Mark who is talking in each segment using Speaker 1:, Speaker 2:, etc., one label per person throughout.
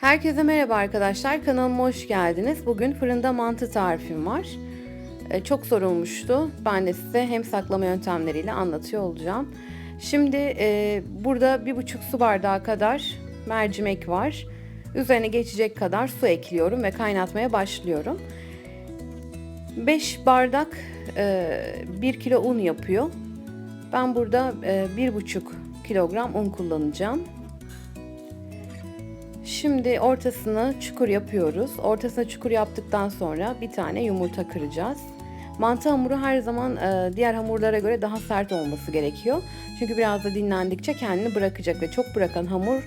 Speaker 1: Herkese merhaba arkadaşlar. Kanalıma hoş geldiniz. Bugün fırında mantı tarifim var. Ee, çok sorulmuştu. Ben de size hem saklama yöntemleriyle anlatıyor olacağım. Şimdi e, burada bir buçuk su bardağı kadar mercimek var. Üzerine geçecek kadar su ekliyorum ve kaynatmaya başlıyorum. 5 bardak e, 1 kilo un yapıyor. Ben burada e, 1,5 kilogram un kullanacağım. Şimdi ortasını çukur yapıyoruz. Ortasına çukur yaptıktan sonra bir tane yumurta kıracağız. Mantı hamuru her zaman e, diğer hamurlara göre daha sert olması gerekiyor. Çünkü biraz da dinlendikçe kendini bırakacak ve çok bırakan hamur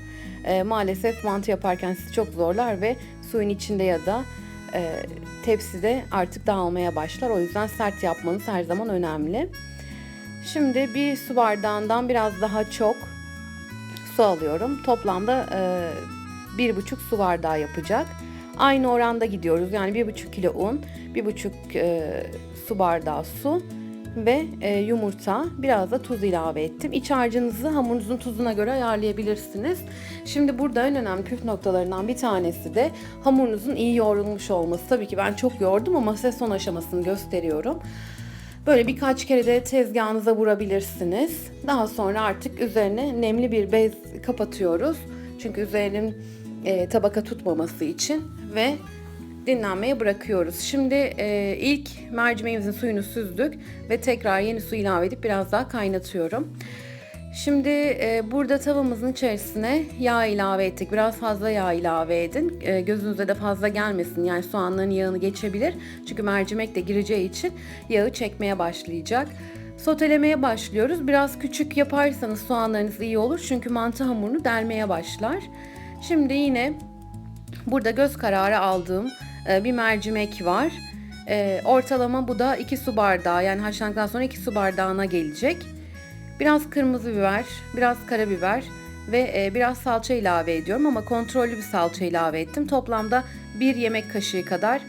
Speaker 1: e, maalesef mantı yaparken sizi çok zorlar ve suyun içinde ya da e, tepside artık dağılmaya başlar. O yüzden sert yapmanız her zaman önemli. Şimdi bir su bardağından biraz daha çok su alıyorum. Toplamda e, bir buçuk su bardağı yapacak. Aynı oranda gidiyoruz. Yani bir buçuk kilo un, bir buçuk e, su bardağı su ve e, yumurta, biraz da tuz ilave ettim. İç harcınızı hamurunuzun tuzuna göre ayarlayabilirsiniz. Şimdi burada en önemli püf noktalarından bir tanesi de hamurunuzun iyi yoğrulmuş olması. Tabii ki ben çok yoğurdum ama size son aşamasını gösteriyorum. Böyle birkaç kere de tezgahınıza vurabilirsiniz. Daha sonra artık üzerine nemli bir bez kapatıyoruz. Çünkü üzerinin e, tabaka tutmaması için ve dinlenmeye bırakıyoruz. Şimdi e, ilk mercimeğimizin suyunu süzdük ve tekrar yeni su ilave edip biraz daha kaynatıyorum. Şimdi e, burada tavamızın içerisine yağ ilave ettik. Biraz fazla yağ ilave edin. E, gözünüze de fazla gelmesin. Yani soğanların yağını geçebilir. Çünkü mercimek de gireceği için yağı çekmeye başlayacak. Sotelemeye başlıyoruz. Biraz küçük yaparsanız soğanlarınız iyi olur. Çünkü mantı hamurunu delmeye başlar. Şimdi yine burada göz kararı aldığım e, bir mercimek var. E, ortalama bu da 2 su bardağı yani haşlandıktan sonra 2 su bardağına gelecek. Biraz kırmızı biber, biraz karabiber ve e, biraz salça ilave ediyorum ama kontrollü bir salça ilave ettim. Toplamda 1 yemek kaşığı kadar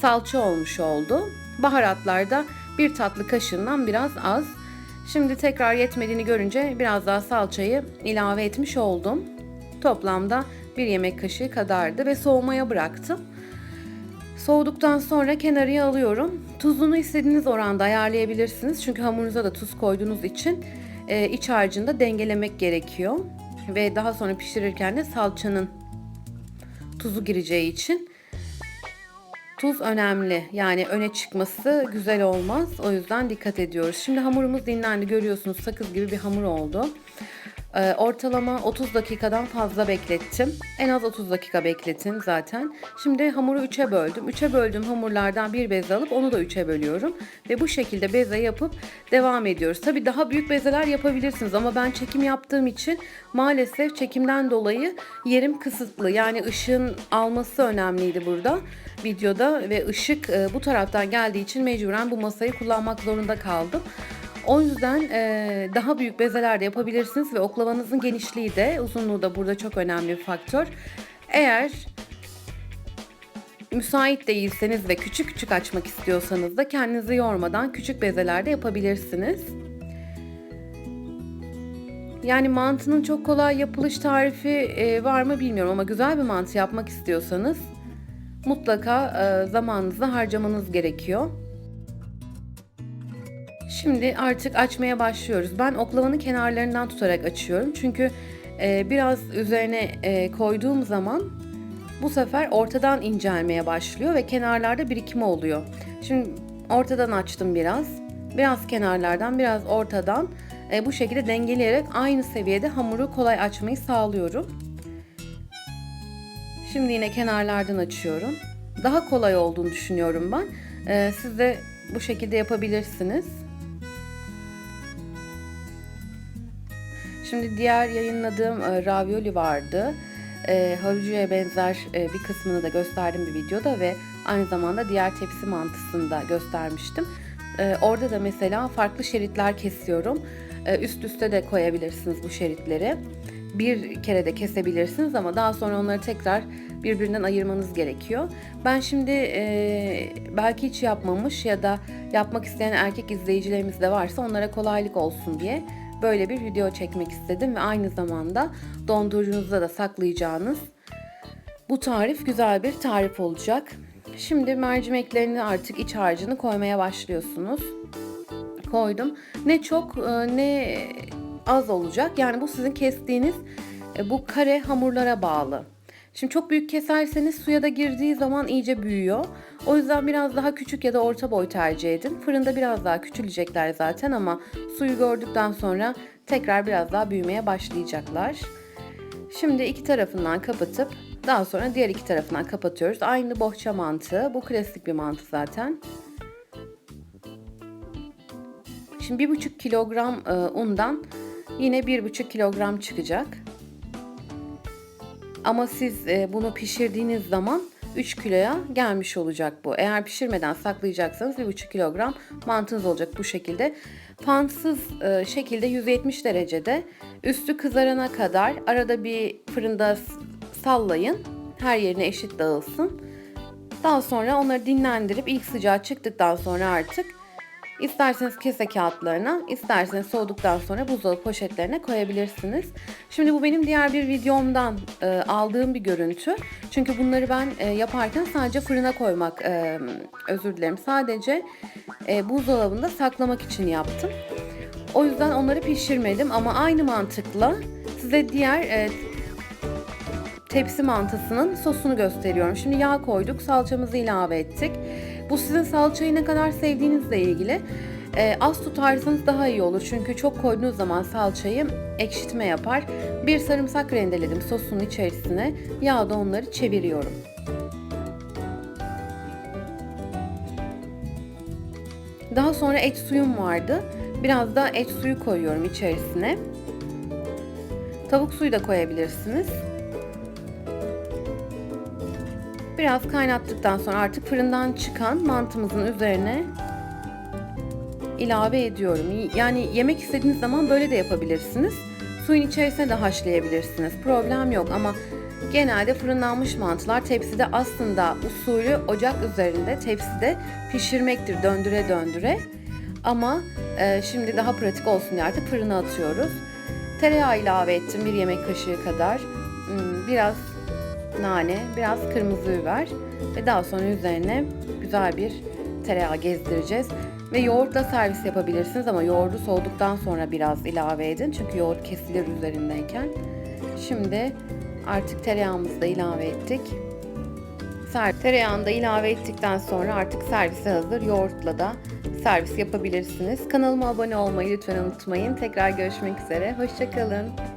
Speaker 1: salça olmuş oldu. Baharatlarda bir tatlı kaşığından biraz az. Şimdi tekrar yetmediğini görünce biraz daha salçayı ilave etmiş oldum. Toplamda bir yemek kaşığı kadardı ve soğumaya bıraktım. Soğuduktan sonra kenarıya alıyorum. Tuzunu istediğiniz oranda ayarlayabilirsiniz. Çünkü hamurunuza da tuz koyduğunuz için e, iç harcında dengelemek gerekiyor. Ve daha sonra pişirirken de salçanın tuzu gireceği için tuz önemli. Yani öne çıkması güzel olmaz. O yüzden dikkat ediyoruz. Şimdi hamurumuz dinlendi. Görüyorsunuz sakız gibi bir hamur oldu. Ee, ortalama 30 dakikadan fazla beklettim. En az 30 dakika bekletin zaten. Şimdi hamuru 3'e böldüm. 3'e böldüğüm hamurlardan bir beze alıp onu da 3'e bölüyorum. Ve bu şekilde beze yapıp devam ediyoruz. Tabi daha büyük bezeler yapabilirsiniz ama ben çekim yaptığım için maalesef çekimden dolayı yerim kısıtlı. Yani ışığın alması önemliydi burada videoda ve ışık e, bu taraftan geldiği için mecburen bu masayı kullanmak zorunda kaldım. O yüzden e, daha büyük bezeler de yapabilirsiniz ve oklavanızın genişliği de uzunluğu da burada çok önemli bir faktör. Eğer müsait değilseniz ve küçük küçük açmak istiyorsanız da kendinizi yormadan küçük bezelerde yapabilirsiniz. Yani mantının çok kolay yapılış tarifi e, var mı bilmiyorum ama güzel bir mantı yapmak istiyorsanız mutlaka e, zamanınızı harcamanız gerekiyor. Şimdi artık açmaya başlıyoruz. Ben oklavanın kenarlarından tutarak açıyorum. Çünkü e, biraz üzerine e, koyduğum zaman bu sefer ortadan incelmeye başlıyor ve kenarlarda birikim oluyor. Şimdi ortadan açtım biraz. Biraz kenarlardan, biraz ortadan e, bu şekilde dengeleyerek aynı seviyede hamuru kolay açmayı sağlıyorum. Şimdi yine kenarlardan açıyorum. Daha kolay olduğunu düşünüyorum ben. E, siz de bu şekilde yapabilirsiniz. Şimdi diğer yayınladığım e, ravioli vardı. E, havucuya benzer e, bir kısmını da gösterdim bir videoda ve aynı zamanda diğer tepsi mantısını da göstermiştim. E, orada da mesela farklı şeritler kesiyorum. E, üst üste de koyabilirsiniz bu şeritleri. Bir kere de kesebilirsiniz ama daha sonra onları tekrar birbirinden ayırmanız gerekiyor. Ben şimdi e, belki hiç yapmamış ya da yapmak isteyen erkek izleyicilerimiz de varsa onlara kolaylık olsun diye böyle bir video çekmek istedim ve aynı zamanda dondurucunuzda da saklayacağınız Bu tarif güzel bir tarif olacak. Şimdi mercimeklerini artık iç harcını koymaya başlıyorsunuz. Koydum. Ne çok e, ne az olacak. Yani bu sizin kestiğiniz e, bu kare hamurlara bağlı. Şimdi çok büyük keserseniz suya da girdiği zaman iyice büyüyor. O yüzden biraz daha küçük ya da orta boy tercih edin. Fırında biraz daha küçülecekler zaten ama suyu gördükten sonra tekrar biraz daha büyümeye başlayacaklar. Şimdi iki tarafından kapatıp daha sonra diğer iki tarafından kapatıyoruz. Aynı bohça mantığı. Bu klasik bir mantı zaten. Şimdi bir buçuk kilogram e, undan yine bir buçuk kilogram çıkacak. Ama siz e, bunu pişirdiğiniz zaman 3 kiloya gelmiş olacak bu. Eğer pişirmeden saklayacaksanız 1,5 kilogram mantınız olacak bu şekilde. Fansız e, şekilde 170 derecede üstü kızarana kadar arada bir fırında sallayın. Her yerine eşit dağılsın. Daha sonra onları dinlendirip ilk sıcağı çıktıktan sonra artık İsterseniz kese kağıtlarına, isterseniz soğuduktan sonra buzdolabı poşetlerine koyabilirsiniz. Şimdi bu benim diğer bir videomdan e, aldığım bir görüntü. Çünkü bunları ben e, yaparken sadece fırına koymak, e, özür dilerim, sadece e, buzdolabında saklamak için yaptım. O yüzden onları pişirmedim ama aynı mantıkla size diğer e, tepsi mantısının sosunu gösteriyorum. Şimdi yağ koyduk, salçamızı ilave ettik. Bu sizin salçayı ne kadar sevdiğinizle ilgili. Ee, az tutarsanız daha iyi olur. Çünkü çok koyduğunuz zaman salçayı ekşitme yapar. Bir sarımsak rendeledim sosun içerisine. Yağda onları çeviriyorum. Daha sonra et suyum vardı. Biraz da et suyu koyuyorum içerisine. Tavuk suyu da koyabilirsiniz. Biraz kaynattıktan sonra artık fırından çıkan mantımızın üzerine ilave ediyorum. Yani yemek istediğiniz zaman böyle de yapabilirsiniz. Suyun içerisine de haşlayabilirsiniz. Problem yok ama genelde fırınlanmış mantılar tepside aslında usulü ocak üzerinde tepside pişirmektir döndüre döndüre. Ama e, şimdi daha pratik olsun diye artık fırına atıyoruz. Tereyağı ilave ettim bir yemek kaşığı kadar. Hmm, biraz nane, biraz kırmızı biber ve daha sonra üzerine güzel bir tereyağı gezdireceğiz. Ve yoğurtla servis yapabilirsiniz ama yoğurdu soğuduktan sonra biraz ilave edin. Çünkü yoğurt kesilir üzerindeyken. Şimdi artık tereyağımızı da ilave ettik. Tereyağını da ilave ettikten sonra artık servise hazır. Yoğurtla da servis yapabilirsiniz. Kanalıma abone olmayı lütfen unutmayın. Tekrar görüşmek üzere. Hoşçakalın.